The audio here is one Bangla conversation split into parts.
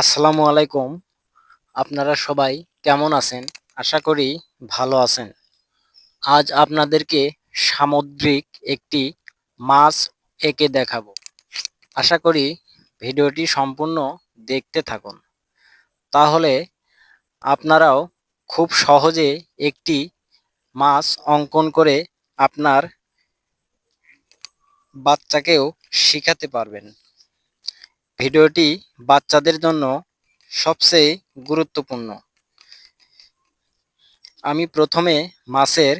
আসসালামু আলাইকুম। আপনারা সবাই কেমন আছেন? আশা করি ভালো আছেন। আজ আপনাদেরকে সামুদ্রিক একটি মাছ এঁকে দেখাবো। আশা করি ভিডিওটি সম্পূর্ণ দেখতে থাকুন। তাহলে আপনারাও খুব সহজে একটি মাছ অঙ্কন করে আপনার বাচ্চাকেও শেখাতে পারবেন। ভিডিওটি বাচ্চাদের জন্য সবচেয়ে গুরুত্বপূর্ণ। আমি প্রথমে মাছের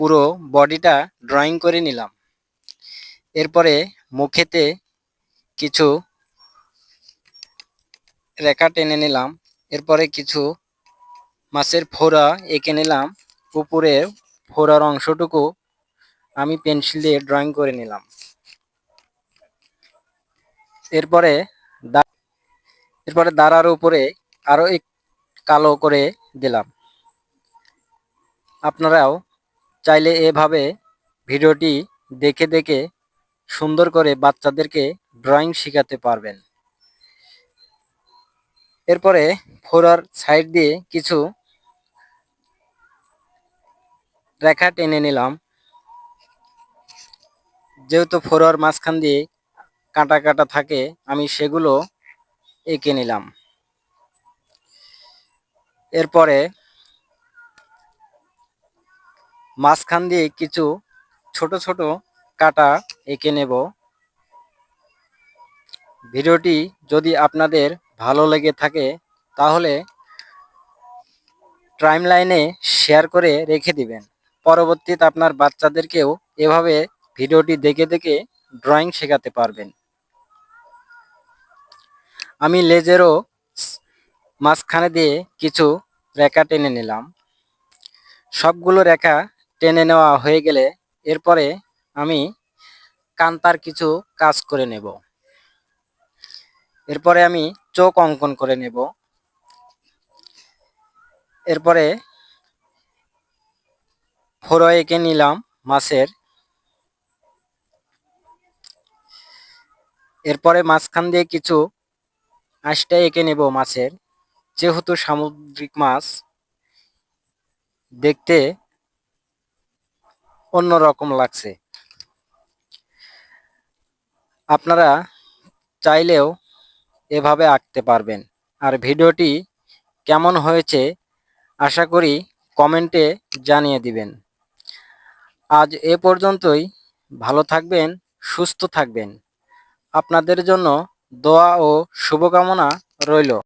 পুরো বডিটা ড্রয়িং করে নিলাম। এরপরে মুখেতে কিছু রেখা টেনে নিলাম। এরপরে কিছু মাছের ফোড়া এঁকে নিলাম। উপরে ফোড়ার অংশটুকু আমি পেন্সিল দিয়ে ড্রয়িং করে নিলাম। এরপরে এরপরে দাঁড়ার উপরে আরও এক কালো করে দিলাম। আপনারাও চাইলে এভাবে ভিডিওটি দেখে দেখে সুন্দর করে বাচ্চাদেরকে ড্রয়িং শেখাতে পারবেন। এরপরে ফোরার সাইড দিয়ে কিছু রেখা টেনে নিলাম। যেহেতু ফোরার মাঝখান দিয়ে কাটা কাটা থাকে, আমি সেগুলো এঁকে নিলাম। এরপরে মাঝখান দিয়ে কিছু ছোট ছোট কাটা এঁকে নেব। ভিডিওটি যদি আপনাদের ভালো লেগে থাকে, তাহলে টাইম লাইনে শেয়ার করে রেখে দিবেন। পরবর্তীতে আপনার বাচ্চাদেরকেও এভাবে ভিডিওটি দেখে দেখে ড্রয়িং শেখাতে পারবেন। আমি লেজেরও মাঝখানে দিয়ে কিছু রেখা টেনে নিলাম। সবগুলো রেখা টেনে নেওয়া হয়ে গেলে এরপরে আমি কান্তার কিছু কাজ করে নেব। এরপরে আমি চোখ অঙ্কন করে নেব। এরপরে ফোড়ো এঁকে নিলাম মাছের। এরপরে মাঝখান দিয়ে কিছু আঁশটা এঁকে নেব মাছের। যেহেতু সামুদ্রিক মাছ, দেখতে অন্যরকম লাগছে। আপনারা চাইলেও এভাবে আঁকতে পারবেন। আর ভিডিওটি কেমন হয়েছে, আশা করি কমেন্টে জানিয়ে দিবেন। আজ এ পর্যন্তই। ভালো থাকবেন, সুস্থ থাকবেন। আপনাদের জন্য দোয়া ও শুভকামনা রইল।